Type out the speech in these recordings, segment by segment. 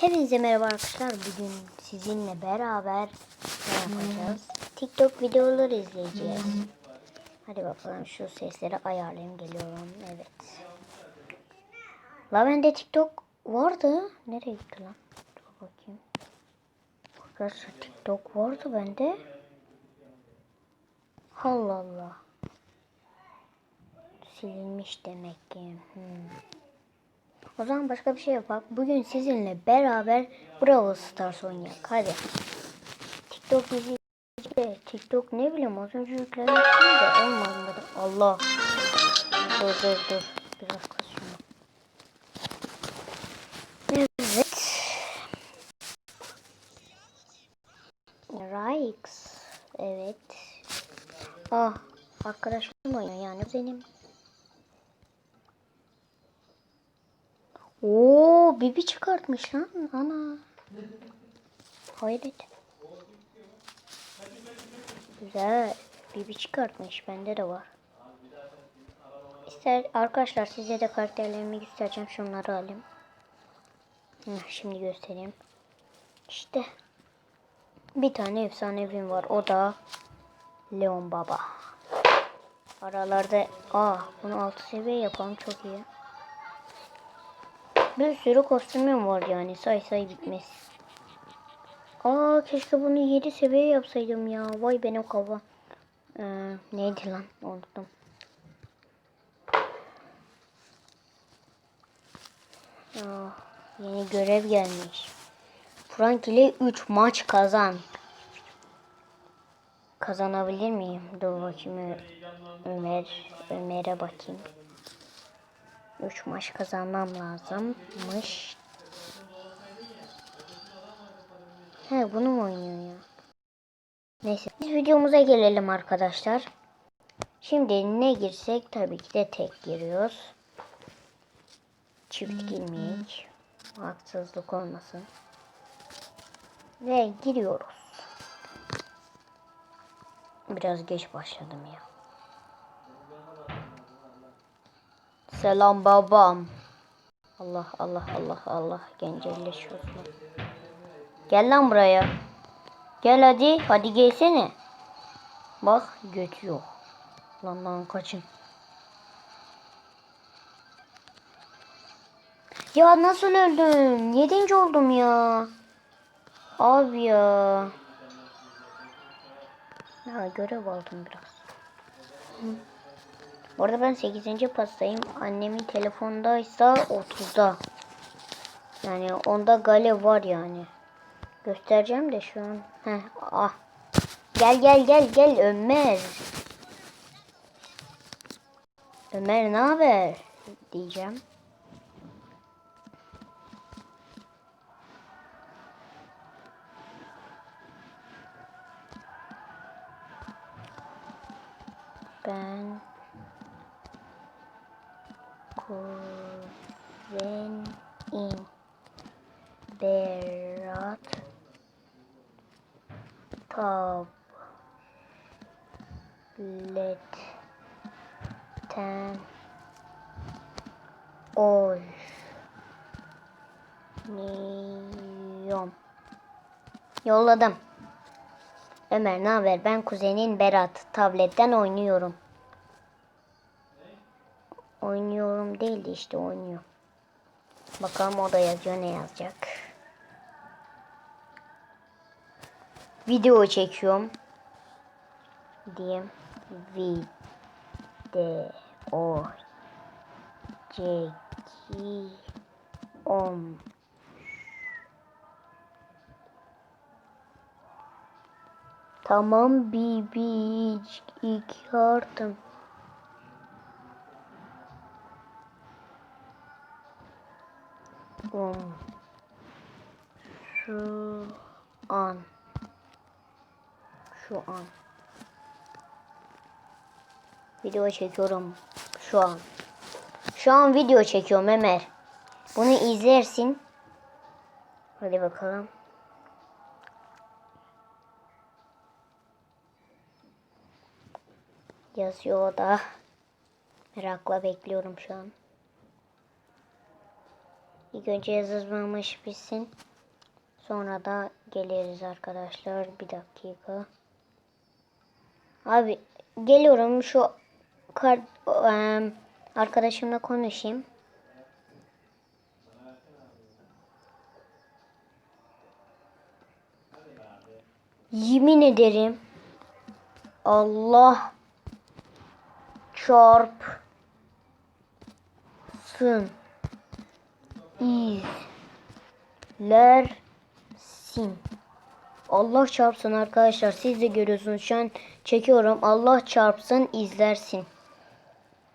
Hepinize merhaba arkadaşlar. Bugün sizinle beraber ne yapacağız? TikTok videoları izleyeceğiz. Hadi bakalım şu sesleri ayarlayayım geliyorum. Evet. La bende TikTok vardı. Nereye gitti lan? Dur bakayım. Arkadaşlar TikTok vardı bende. Allah Allah. Silinmiş demek ki. Hmm. O zaman başka bir şey yapak. Bugün sizinle beraber Brawl Stars oynayalım. Hadi. TikTok bizi TikTok ne bileyim az önce yüklemiştim de olmadı. Allah. Dur dur dur. Biraz kasıyorum. Evet. Rix. Evet. Ah. Arkadaşım oynuyor yani benim. Oo, bibi çıkartmış lan ana. Hayret. Güzel. Bibi çıkartmış. Bende de var. İster arkadaşlar size de karakterlerimi göstereceğim. Şunları alayım. Heh, Şimdi göstereyim. İşte. Bir tane efsanevim var. O da Leon Baba. Aralarda aa bunu 6 seviye yapalım çok iyi. Bir sürü kostümüm var yani say say bitmez. Aa keşke bunu 7 seviye yapsaydım ya. Vay benim kafa. Ee, neydi lan unuttum. Aa, yeni görev gelmiş. Frank ile 3 maç kazan. Kazanabilir miyim? Dur bakayım Ömer. Ömer'e bakayım. 3 maç kazanmam lazımmış. He bunu mu oynuyor ya? Neyse biz videomuza gelelim arkadaşlar. Şimdi ne girsek tabii ki de tek giriyoruz. Çift girmeyek. Haksızlık olmasın. Ve giriyoruz. Biraz geç başladım ya. Selam babam. Allah Allah Allah Allah gencelleşiyorsun. Gel lan buraya. Gel hadi. Hadi gelsene. Bak göt yok. Lan lan kaçın. Ya nasıl öldüm? Yedinci oldum ya. Abi ya. Ha görev aldım biraz. Bu arada ben 8. pastayım. Annemin telefondaysa 30'da. Yani onda gale var yani. Göstereceğim de şu an. Heh, ah. Gel gel gel gel Ömer. Ömer ne haber? Diyeceğim. Ben kuzenin Berat tabletten oynuyorum. Yolladım. Ömer ne haber? Ben kuzenin Berat. Tabletten oynuyorum. Oynuyorum değil de işte oynuyor. Bakalım o da yazıyor ne yazacak. Video çekiyorum. Diyeyim. Video çekiyorum. Tamam Bibi iki artım. Um, şu an. Şu an. Video çekiyorum şu an. Şu an video çekiyorum Ömer. Bunu izlersin. Hadi bakalım. Yazıyor da. Merakla bekliyorum şu an İlk önce yazılmamış bitsin. Sonra da geliriz arkadaşlar. Bir dakika. Abi geliyorum şu kar, em, arkadaşımla konuşayım. Yemin ederim Allah çarpsın izlersin. Allah çarpsın arkadaşlar. Siz de görüyorsunuz şu an çekiyorum. Allah çarpsın izlersin.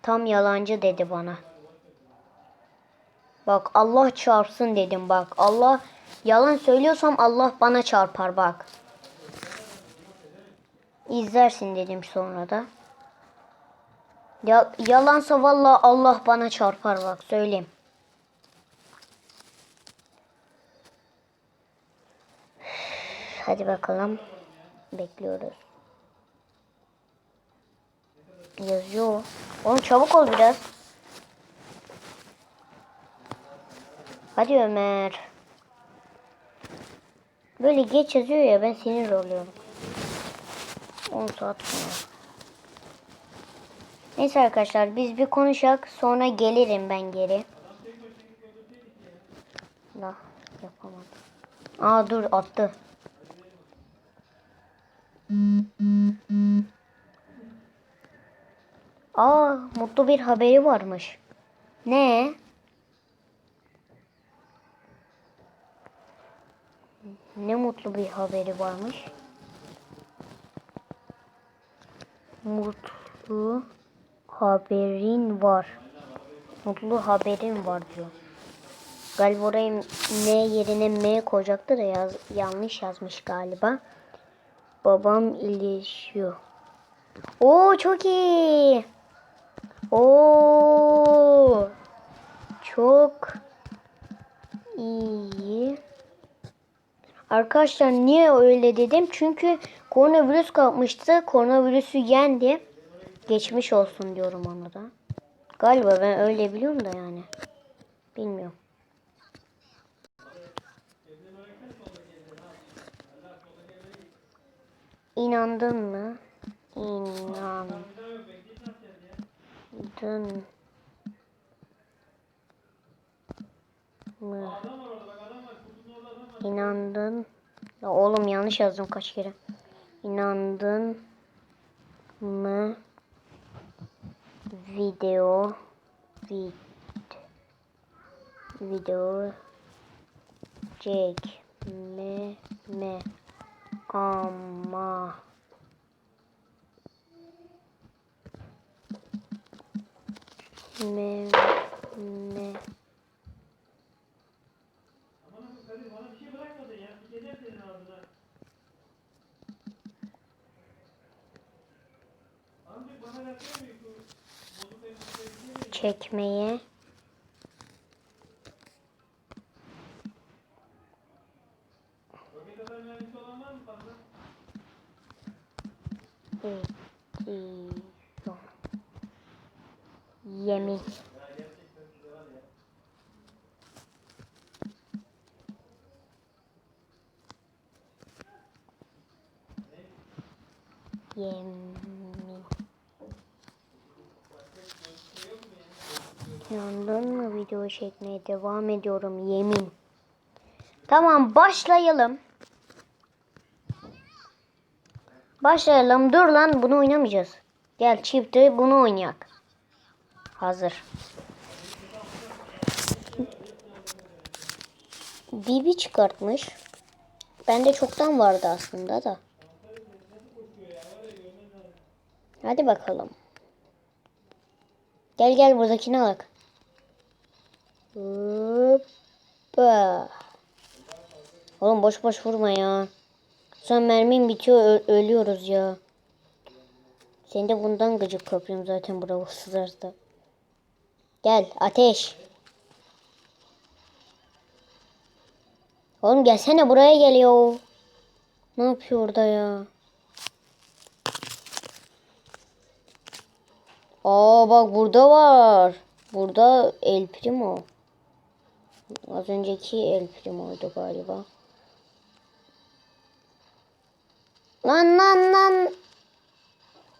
Tam yalancı dedi bana. Bak Allah çarpsın dedim bak. Allah yalan söylüyorsam Allah bana çarpar bak. İzlersin dedim sonra da. Ya, yalansa vallahi Allah bana çarpar bak söyleyeyim. Hadi bakalım. Bekliyoruz. Yazıyor. Oğlum çabuk ol biraz. Hadi Ömer. Böyle geç yazıyor ya ben sinir oluyorum. 10 saat sonra. Neyse arkadaşlar biz bir konuşak sonra gelirim ben geri. La yapamadım. Aa dur attı. Aa mutlu bir haberi varmış. Ne? Ne mutlu bir haberi varmış. Mutlu haberin var. Mutlu haberin var diyor. Galiba oraya M yerine M koyacaktı da yaz, yanlış yazmış galiba. Babam iyileşiyor. Oo çok iyi. Oo çok iyi. Arkadaşlar niye öyle dedim? Çünkü koronavirüs kapmıştı. Koronavirüsü yendi. Geçmiş olsun diyorum ona da. Galiba ben öyle biliyorum da yani. Bilmiyorum. İnandın mı? İnandın mı? İnandın. Ya oğlum yanlış yazdım kaç kere. İnandın mı? Video vid video çekme me ama. Me me çekmeye Yemin. Yemin. Yandın mı video çekmeye devam ediyorum yemin. Tamam başlayalım. Başlayalım. Dur lan bunu oynamayacağız. Gel çifti bunu oynayak. Hazır. Bibi çıkartmış. Bende çoktan vardı aslında da. Hadi bakalım. Gel gel buradakini alak. Hoppa. Oğlum boş boş vurma ya. Son mermim bitiyor ölüyoruz ya. Sen de bundan gıcık kapıyorum zaten Bravo Stars'da. Gel ateş. Oğlum gelsene buraya geliyor. Ne yapıyor orada ya? Aa bak burada var. Burada El Primo. Az önceki El Primo'ydu galiba. Lan lan lan.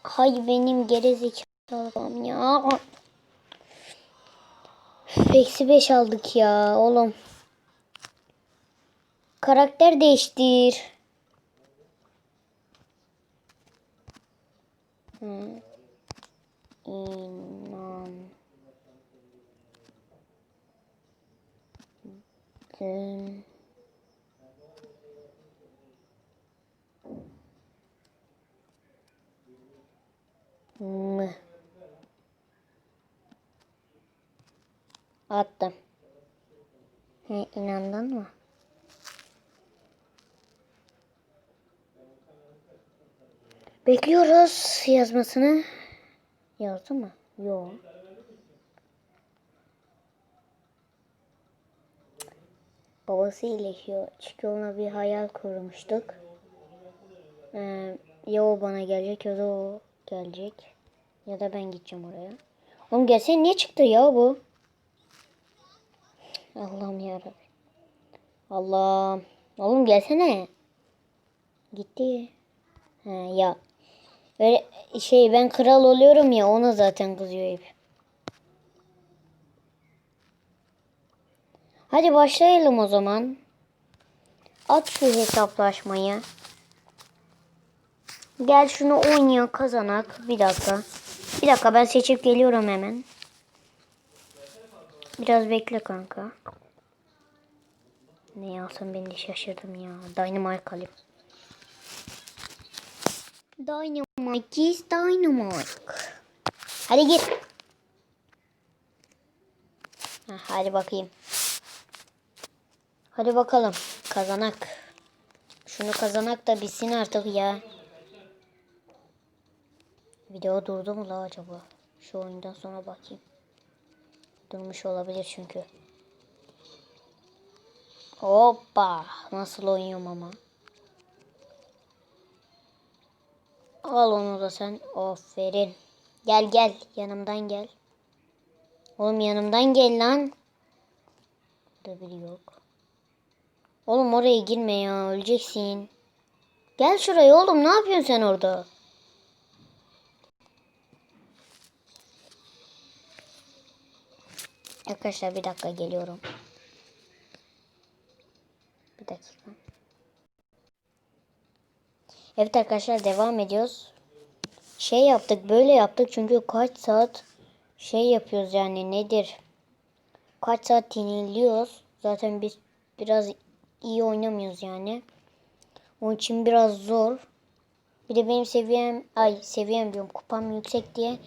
Hay benim gerizekalım ya. Eksi 5 aldık ya oğlum. Karakter değiştir. Hı. İnan. Dın. Mı. Attım. He, inandın mı? Bekliyoruz yazmasını. Yazdı mı? Yok. Babası iyileşiyor. Çünkü ona bir hayal kurmuştuk. Ee, ya o bana gelecek ya da o gelecek. Ya da ben gideceğim oraya. Oğlum gelsene niye çıktı ya bu? Allah'ım yarabbim. Allah'ım. Oğlum gelsene. Gitti. Ha, ya. Öyle şey ben kral oluyorum ya ona zaten kızıyor hep. Hadi başlayalım o zaman. At şu hesaplaşmayı. Gel şunu oynayalım kazanak. Bir dakika. Bir dakika ben seçip geliyorum hemen. Biraz bekle kanka. Ne yapsam ben de şaşırdım ya. Dynamite alayım. Dynamite is dynamite. Hadi git. Ha, hadi bakayım. Hadi bakalım. Kazanak. Şunu kazanak da bitsin artık ya. Video durdu mu la acaba? Şu oyundan sonra bakayım. Durmuş olabilir çünkü. Hoppa. Nasıl oynuyorum ama. Al onu da sen. Aferin. Gel gel. Yanımdan gel. Oğlum yanımdan gel lan. Burada biri yok. Oğlum oraya girme ya. Öleceksin. Gel şuraya oğlum. Ne yapıyorsun sen orada? Arkadaşlar bir dakika geliyorum. Bir dakika. Evet arkadaşlar devam ediyoruz. Şey yaptık böyle yaptık çünkü kaç saat şey yapıyoruz yani nedir? Kaç saat yeniliyoruz. Zaten biz biraz iyi oynamıyoruz yani. Onun için biraz zor. Bir de benim seviyem ay seviyem diyorum kupam yüksek diye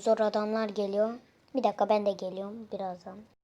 zor adamlar geliyor. Bir dakika ben de geliyorum birazdan.